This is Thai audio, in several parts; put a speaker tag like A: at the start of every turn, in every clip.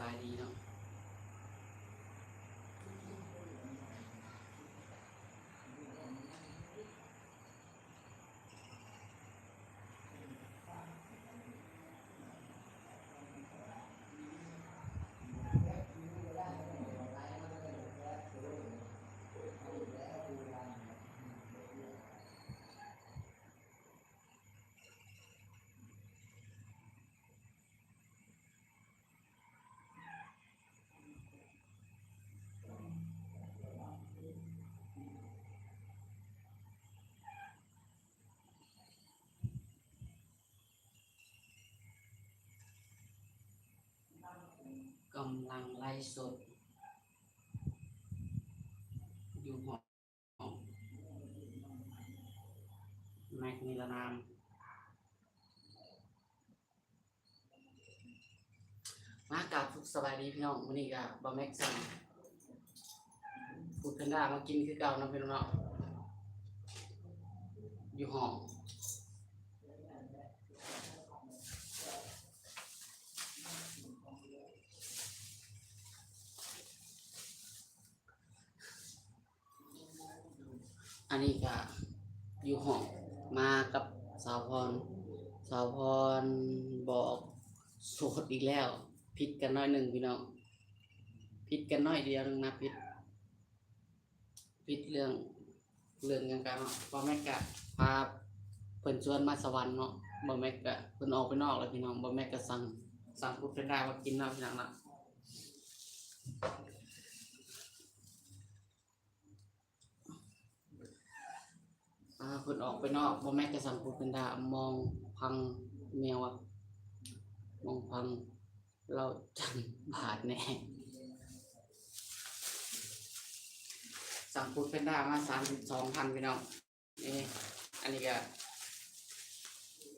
A: 白的一 กำลังไล่สด อยู่หอแม็กนิรนาม มากราบทุกสบายดีพี่น้องวันนี้ก็บะแม็กสั่งฟูดแพนด้มากินคือเก่านะพี่น้องเนาอยู่ห้อง อันนี้ก็อยู่ห้องมากับสาวพร สาวพรบอกโสดอีกแล้วผิดกันน้อยหนึ่งพี่น้องผิดกันน้อยเดียวนึงนะผิดผิดเรื่องเรื่องกันกันเนาะบ่แม่กะพาเพิ่นชวนมาสวรรค์เนาะบ่แม่กะเพิ่นออกไปนอกแล้วพี่น้องบ่แม่กะสั่งสั่งพุทธได้มากินเนาะพี่น้องเนาะ เพิ่นออกไปนอกบ่แม่นจะสั่งพูดเป็นดามองพังแมวอะมองพัง เราจังบาดแน่สั่งพูดเป็นดามาสามสิบสองพันพี่น้องนี่อันนี้ก็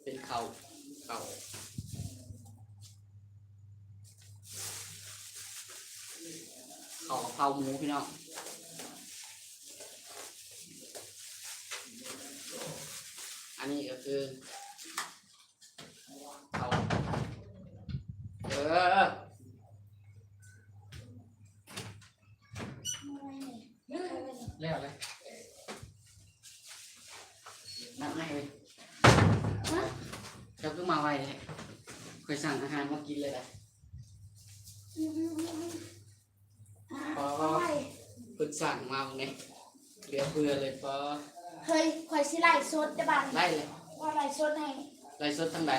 A: เป็นเขาเขาเขาเผาหมูพี่น้อง อันนี้ก็คือเขาเออแล้วเลยนับให้เลยเจ้าก็มาไวเลยเคยสั่งอาหารมากินเลยแหละพอเพิ่งสั่งมาวันนี้เหลือเพื่อเลยพอ
B: เฮ้ยข่อยสิไล่สดได้บ้าง
A: ไล่เลย
B: ว่า ไล่สดให้
A: ไล่สดทั้งใด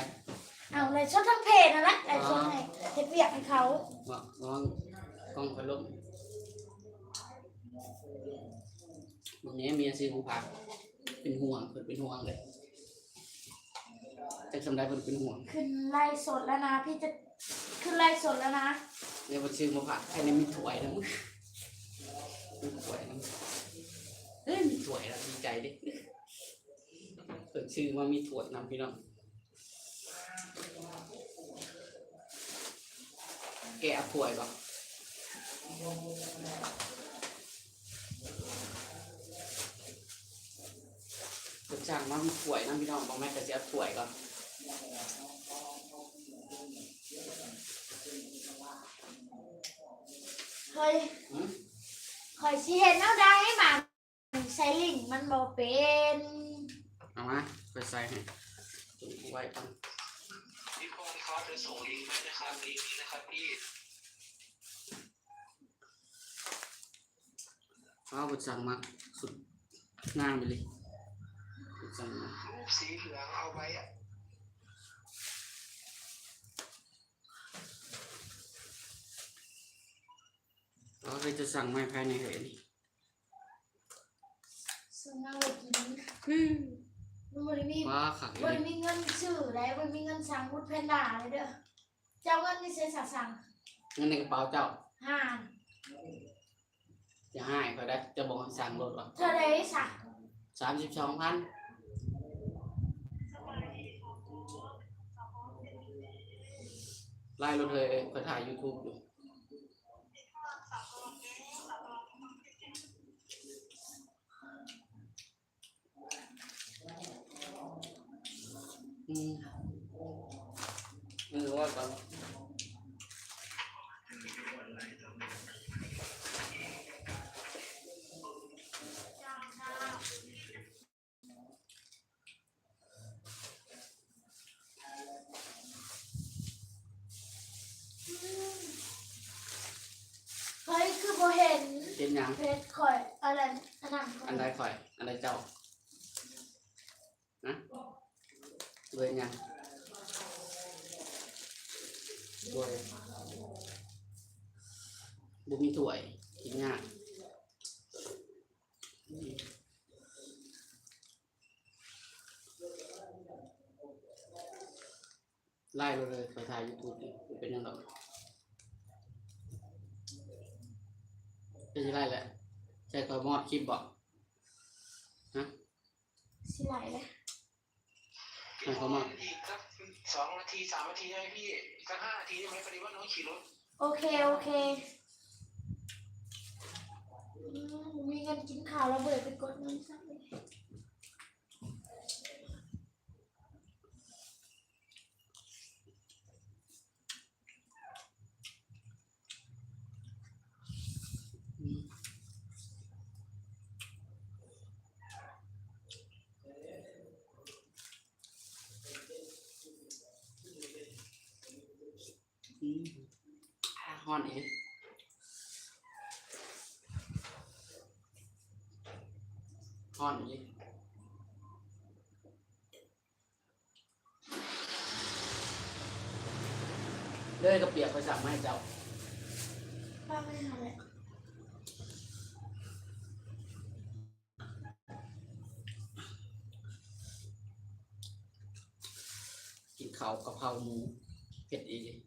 B: เอาไล่สดทั้งเพจนั่นแหละไล่สดให้เฮ็ดเวียกให้เขา
A: ว่าระวังกล้องไฟล้มวันนี้เมียซื้อของผัก เป็นห่วงเพิ่นเป็นห่วงเลยแต่สำได้เพิ่นเป็นห่วง
B: ขึ้นไล่สดแล้วนะ พี่จะขึ้นไล่สดแล้วนะ
A: เดี๋ยวเพิ่นซื้อมาผักแค่นี้มีถ้วยนะมึงมีถ้วยนะเฮ้ยมีถ้วยแล้วดีใจดิ เพิ่นซื้อมามีถ้วยนำพี่น้องแกะเอาถ้วยก่อนเพิ่นจ้างมามีถ้วยนะพี่น้องบอกแม่จะเอาถ้วยก่อน
B: เฮ้ย
A: หืม
B: ข่อยสิเห็นเอาได้หมาใส่ลิงก์มันบ่เป็น
A: เอามาไปใส่ให้จุ่มไว้ก่อน
C: พี่พงศ์ครับจะส่งลิงก์ให้นะครับลิงก์นี้นะครับพี่
A: เอาไปสั่งมาสุดงามไปเลยไปสั่งมา
C: รูปสีเหลืองเอาไว้อะ
A: เราเลยจะสั่งไม้ภายในเหตุนี่
B: ซึ่งเอาไว้กิน มันบ่ได้มี
A: ว้าขังอ
B: บ่
A: ยู่
B: ได้
A: นี่
B: มีเงินซื้อได้บ่ได้มีเงินสั่งพุดแพนด้าเลยเด้อเจ้าเงินนี่ใช้สักสั่ง
A: เงินในกระเป๋าเจ้า
B: ห้า
A: จะให้ก็ได้จะบอกให้สั่งรถหรอ
B: เท่าใดซะ
A: สามสิบสองพันไล่รถเลยไปถ่ายยูทูบอยู่ มือว่าก่อน
B: เคยคือโบเห็
A: น เป็นหยังเพชรค ไล่เราเลยไปถ่ายยูทูบเป็นยังไงเป็นยังไงแหละใช่คอยมอดคลิปบอก
B: สิไหลเลย
A: ให้เขามอด
C: อีกสักสองนาทีสามนาทีได้ไหมพี่อีกสักห้านาทีได้ไหมพอดีว่าน้องขี่รถ
B: โอเค โอเคอืมมีเงินกินข้าวแล้วเบิดไปกดเงินสักเลย
A: อืมอืม อะฮอนอีกฮอนอีกเลยกระเปียกไปสั่งมาให้เจ้า
B: ป้าไม่ทำเลย
A: กินข้าวกะเพราหมูเผ็ดอีก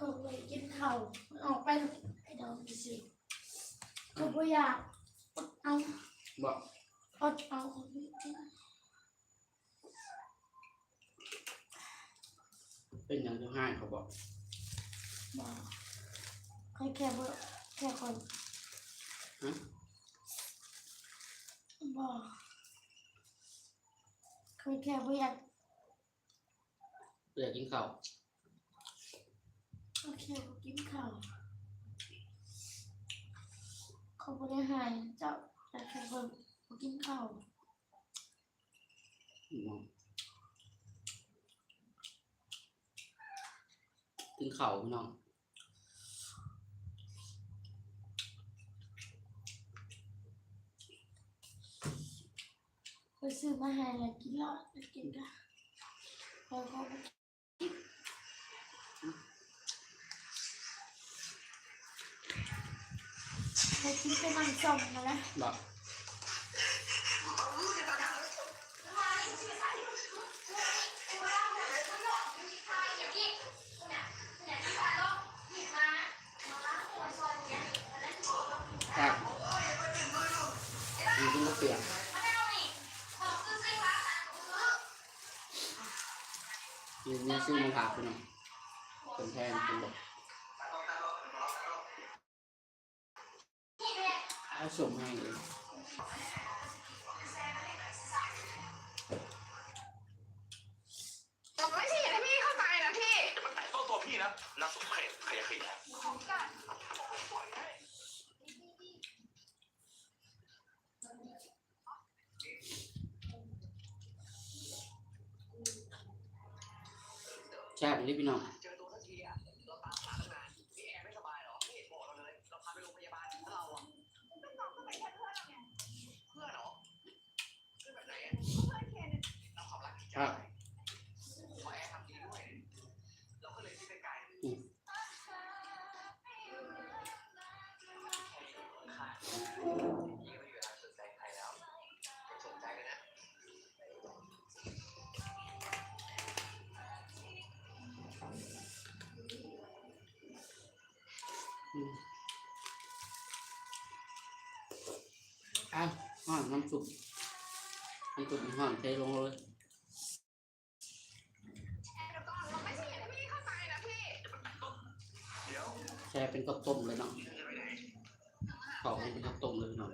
B: เขา เลยกินข้าวออกไปไอ้ดอกนี่สิเขาบ่อยากอดเอา
A: บอก
B: อดเอาของพี่กิน
A: เป็นอย่างที่ห้างเขาบอก
B: บอกเขาแค่บ่แค่คน
A: ฮะ
B: บอกเขาแค่บ่อยาก
A: อยากกินข้าว
B: เขาแค่บ่กินข้าวเขาบ่ได้หายเจ้าแต่แค่คนบ่กินข้าว
A: บอกกินข้าวพี่น้อง
B: ไปซื้อมาให้แล้วกินแล้วแล้วกินกันแล้วเขาบ่กิ นเขากินไปนั่งส่งมาแล้ว
A: บอกครับมีกินกเปียกมีนี่ซื้อมาฝากพี่น้องเป็นแทนเป็นแบบ เอาส่งให้เลย
D: ผมไม่ใช่อย่างที่พี่เข้าใจนะพี่
C: มันแตะต้องตัวพี่นะนักสมเพชขยะขยะ
A: แช่บเลยพี่น้องะ
C: อืมอะห่อนน้ำ
A: ซุปน้ำซุปห่อนเทลงเลย
D: ช่เป็
A: นข้าวต้มเลยเนาะกรอให้เป็นข้าวต้มเลยเนาะ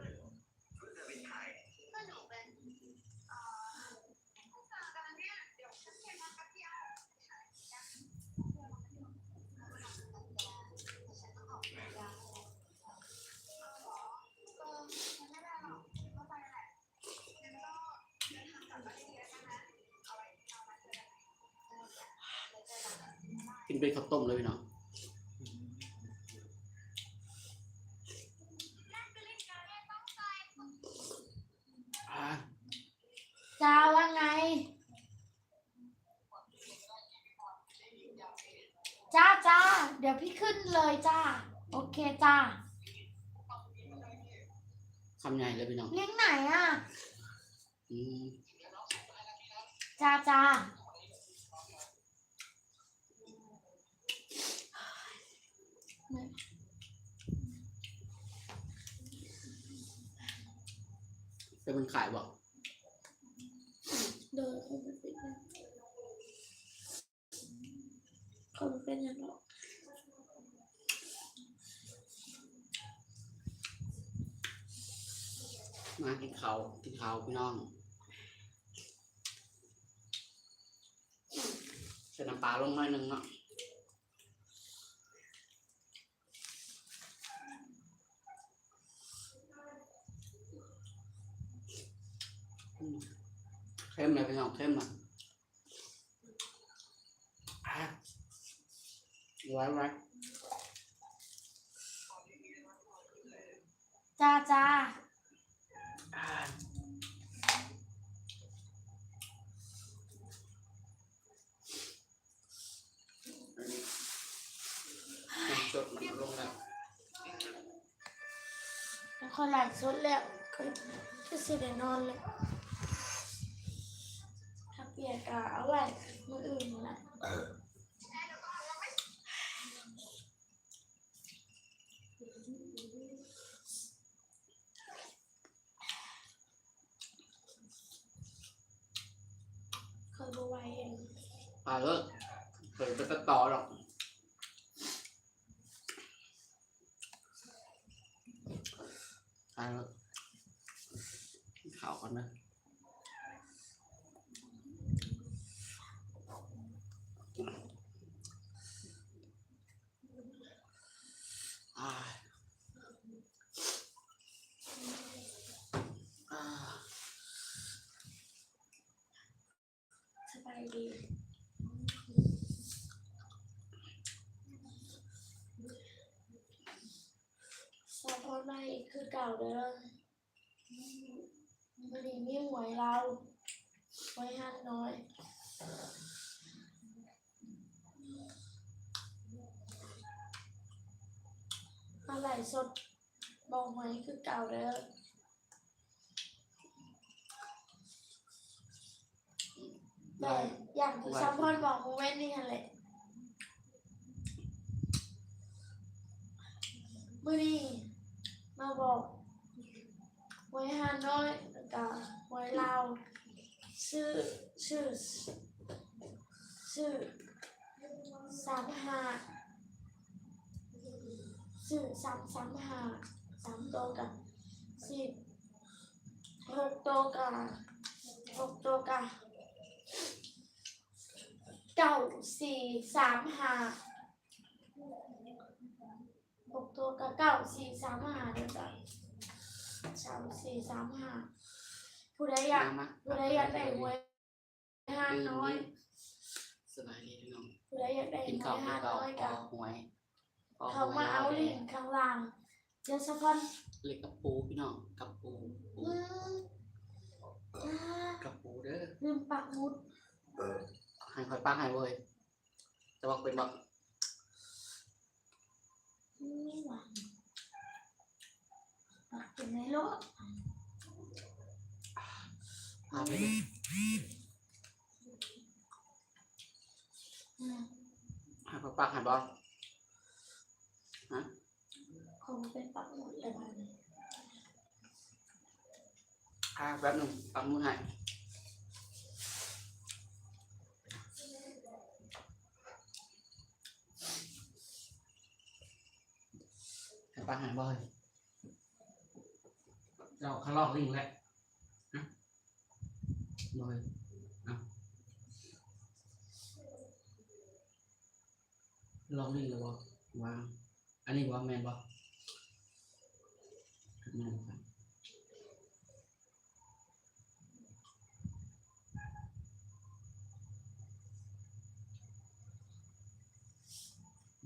A: กินไป็นข้าวต้มเลย
B: เนาะ จ้าจ้า
A: เป็นมันขายบอก
B: เดินคงไม่เป็นนะคงเป็นอย่างหรอก
A: มากินข้าวกินข้าวพี่น้อง ใส่น้ำปลาลงหน่อยหนึ่งเนาะเข้มเลยพี่น้องเข้มอะอะไว้ไว้
B: จ้าจ้า
A: อ่าน้ำสดมันลงแล้ว
B: แล้วคนหลายสุดแล้วก็ก็สิได้นอนเลยถ้าเปียกก็เอาไว้มืออื่นแหละเคยบไหวเอง
A: ปลาเลิกเปิดไปตัดต่อหรอก ปลาเลิกกินข้าวก่อนนะอ่าอ่า
B: สบายดีสอบพอได้คือเก่าเด้อ ม่ได้มีหวยเราไว้หันน้อยอะไรสดบอกไหมคือเก่าเด้อแต่อย่างที่ซัมพอนบอกมึงเว้นนี่แหละมื่อนี้มาบอก ไว้ฮานอยแล้วก็ไว้ลาวชื่อชื่อชื่อสามห้าชื่อสามสามห้าสามโตวกับ สิบหกโตวกับหกโตวกับเก้าสี่สามห้าหกตัวกับเก้าสี่สามห้าเดี๋ยวจ้ะสามสี่สามห้าผู้ใดอยาก
A: มา
B: ผู้ใดอยากได้หวยห้าน้อย
A: สบายดีพี่น้อง
B: ผู้ใดอยากได้ห
A: กิน
B: ว
A: ข้าวยกิ
B: ห้าน
A: ข้าว
B: น้อย
A: พ
B: กั
A: อบหวยพอห
B: เขา
A: วย
B: มาเอา
A: แล้ว
B: ลิงก์ข้างล่างเดี๋ยวสักพัน
A: เล็กกับปูพี่น้องกับปูปู
B: อืมจ้า
A: กับปูเด้อ
B: ลืมปักหมุด
A: ให้คอยปักให้เว้ยจะบอกเป็นแบบ
B: อืมหวานปั กเป็นในรถ
A: พาไปเลย
B: อืม
A: ให้คอยปักให้บอ
B: คงเป็นปักหมุดเลยมัน
A: อ่าแป๊บหนึงปักมือให้ให้ปักให้บอย เราเขาลอกลิงแล้วนะบอยเอาลอกลิงแล้วบอกวางอันนี้ว่าแมนบอกแมนครับ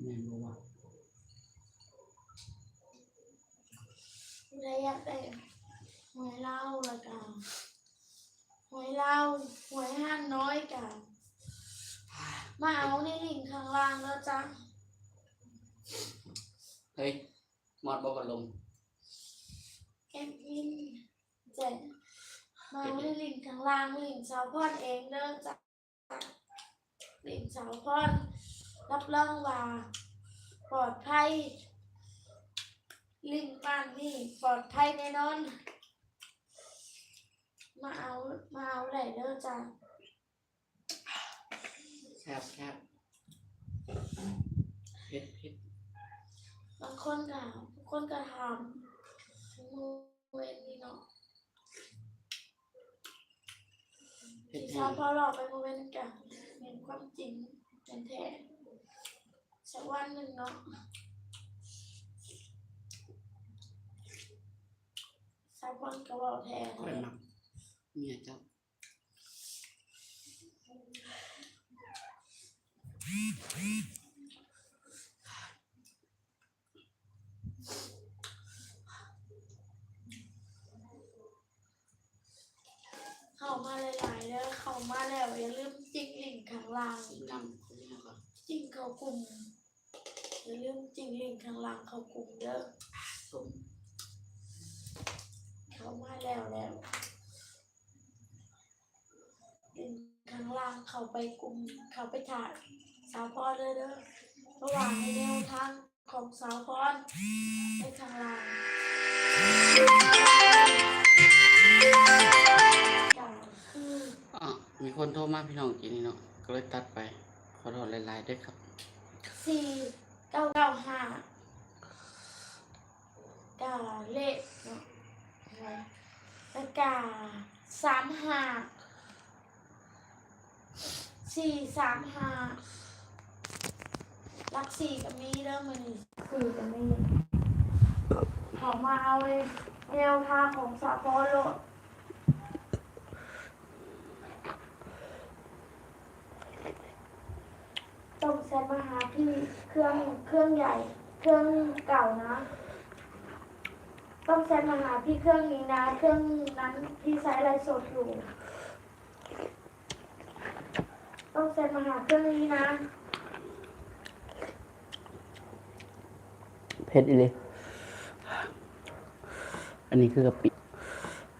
A: แม่นบ่ว่า
B: เลยอยากได้ หวยเล่าแล้วกันหวยเล่าหวยห้างน้อยกันมาเอาในลิงก์ข้างล่างแล้วจ้ะ
A: เฮ้ยมอดบ่พัดลม
B: แอดมินเจ็ดมาเอาในลิงก์ข้างล่างลิงก์สาวพรเองเด้อจ้ะลิงก์สาวพรรับรองว่าปลอดภัยลิงก์บ้านนี่ปลอดภัยแน่นอน มาเอา มาเอาไหนเด้อจ้ะ
A: แซ่บแซ่บเผ็ดเผ็ด
B: บางคนก็บางคนก็ทำมือเวนนี่เนาะ
A: เผ็ด
B: ที่
A: แห้
B: ชางพอหลอกไปมือเวนกันเป็นความจริงเป็นแท้สักวันหนึ่งเนาะสักวันก็บอกแท้
A: ค่อยมัก เมียเจ้า
B: เข้ามาหลายๆเด้อเข้ามาแล้วอย่าลืมจิ้งลิงก์ข้างล่าง
A: นำคนนี้ก่อน
B: จิ้งเข้ากลุ่มอย่าลืมจิ้งลิงก์ข้างล่างเข้ากลุ่มเด้อ
A: สม
B: เข้ามาแล้วแล้วลิงก์ข้างล่าง เข้าไปกลุ่มเข้าไปถ่ายสาวพรเด้อเด้อระหว่างในแนวทางของสาวพรในข้างล่างก็คือ
A: อะมีคนโทรมาพี่น้องกินนี่เนาะก็เลยตัดไปขอโทษหลายๆด้วยครับ
B: สี่เก้าเก้าห้าเก้าเลขเนาะไว้แล้วก็สามห้า สี่สามห้าลักสี่กับมีเริ่มมันสี่กับมีขอมาเอาเลยแนวทางของสาพอโลดต้องเซ็นมาหาพี่เครื่องเครื่องใหญ่ เครื่องเก่านะ ต้องเซ็นมาหาพี่เครื่องนี้นะ เครื่องนั้นที่ใช้ไลฟ์สดอยู่ ต้องเซ็นมาหาเครื่องนี้นะ
A: เผ็ดอีเลย อันนี้คือกะปิ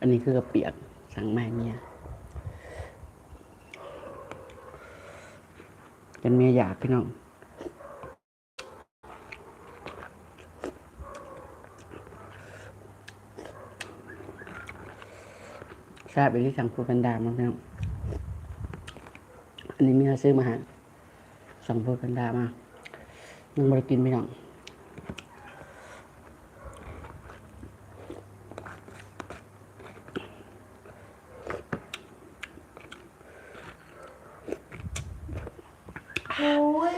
A: อันนี้คือกะเปียกสั่งมาเมียเป็นเมียอยากพี่น้องทราบไปที่สั่งฟูกันดามาพี่น้อง อันนี้เมียซื้อมาให้สั่งฟูกันดามายังไม่ได้กินพี่น้อง
B: โอ้ย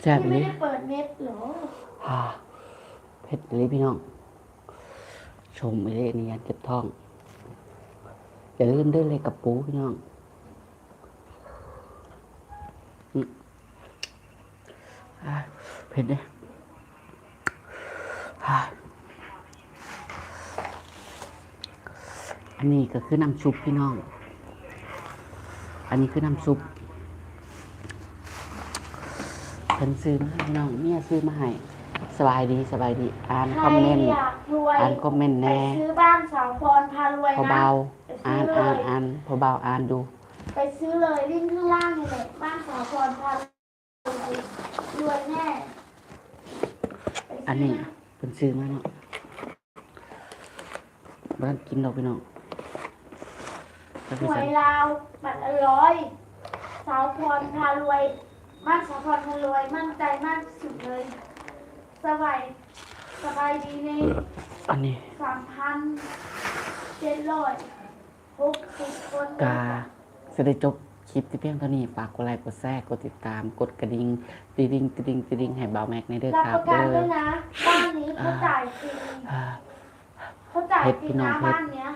A: แซ่บ
B: พี่
A: เล
B: ไม่
A: ย
B: ได้เปิดเน็ตเหรอ
A: อ่าเผ็ดเลยพี่น้อง ชมไปเลยนี่ยันเจ็บท้อง อย่าลืมเดินเลยกับปูพี่น้องอืมอ่า เผ็ดเลยอ่าอันนี้ก็คือน้ำซุปพี่น้อง อันนี้คือน้ำซุปเพิ่นซื้อมาให้พี่น้องเมียซื้อมาให้สบายดีสบายดี อ่าน
B: ใค
A: ค
B: ร
A: อมเมนต์
B: อยากรวย
A: อ่านคอมเมนต์
B: ไป
A: แน่
B: ซื้อบ้านสาวพรพารวย
A: พอ
B: นะ
A: เบา
B: ไป
A: อ่า
B: ซื้
A: น
B: อเล
A: อ่าน
B: ย
A: อ่านพอเบาอ่านดู
B: ไปซื้อเลยลิงก์ข้างล่างนี่แหละบ้านสาวพรพารวย รวยแน่ไปซื้
A: อันนี้ะเป็นซื้อมาเนาะบ้านกินดอกพี่น้องแล้ว
B: ห
A: ก็
B: ว
A: ใส่
B: ยลาวบัตรละร้อยสาวพรพารวยบ้านสาวพรพารวย มั่นใจมากที่สุดเลยสบายสบายดีนี่
A: อันนี้
B: สามพันเจ็ดร้อยหกสิบคน
A: กาจะได้จบ คลิปที่เพียงเท่านี้ฝากกดไลค์กดแชร์กดติดตาม กดกระดิ่งติดิงติดิงติดิงให้เบาแม็กในเด้อ
B: รับ
A: ครั
B: ป
A: บ
B: ระกัน
A: เด้
B: ด้
A: อ
B: วยนะบ้านนี้เขาจ่ายฟรี
A: อ่า
B: เขาจ่าย
A: เพชร
B: ฟรี
A: พี่น้อง
B: นะ
A: เพชร
B: บ้านเนี้ย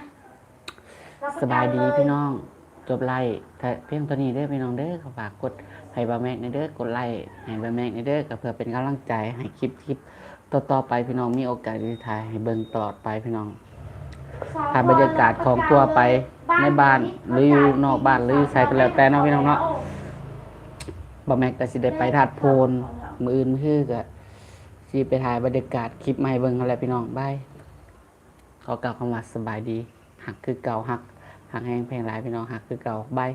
B: รับประ
A: ส
B: กัน
A: บายดี
B: เล
A: พี่น้อง จบไล่ถ้าเพียงตัวนี้เด้อพี่น้องเด้อขอฝากกดให้บาแม็กในเด้อกดไลค์ให้บาแม็กในเด้อก็เพื่อเป็นกำลังใจให้คลิปคลิปต่อๆไปพี่น้องมีโอกาสได้ถ่ายให้เบิ่งตลอดไปพี่น้องถ่ายบรรยากาศของตัวไป ในบ้านหรืออยู่นอกบ้านหรืออยู่ไสก็แล้วแต่เนาะพี่น้องเนาะบอแม็กก็สิได้ไปถาดโพนมืออื่นคือก็สิไปถ่ายบรรยากาศคลิปมาให้เบิ่งอะไรพี่น้องบายขอกล่าวคำว่าสบายดีหักคือเก่าหักหักแห้งแพงหลายพี่น้องหักคือเก่าบาย